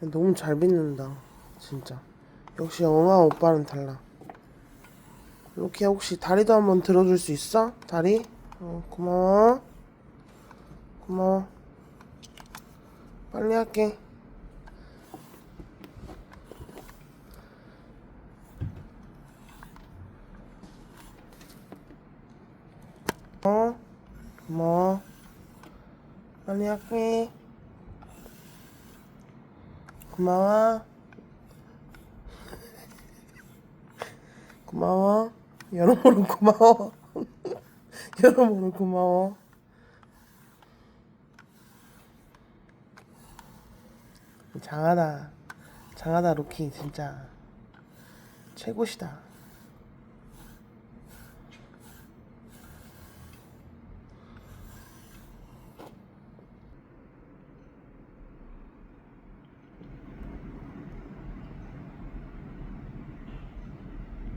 너무 잘 빗는다 진짜. 역시 영아 오빠는 달라. 로키야 혹시 다리도 한번 들어줄 수 있어? 다리? 어 고마워. 고마워. 빨리 할게. 어 고마워. 빨리 할게 고마워. 고마워. 여러모로 고마워. 여러모로 고마워. 장하다. 장하다 로키 진짜. 최고시다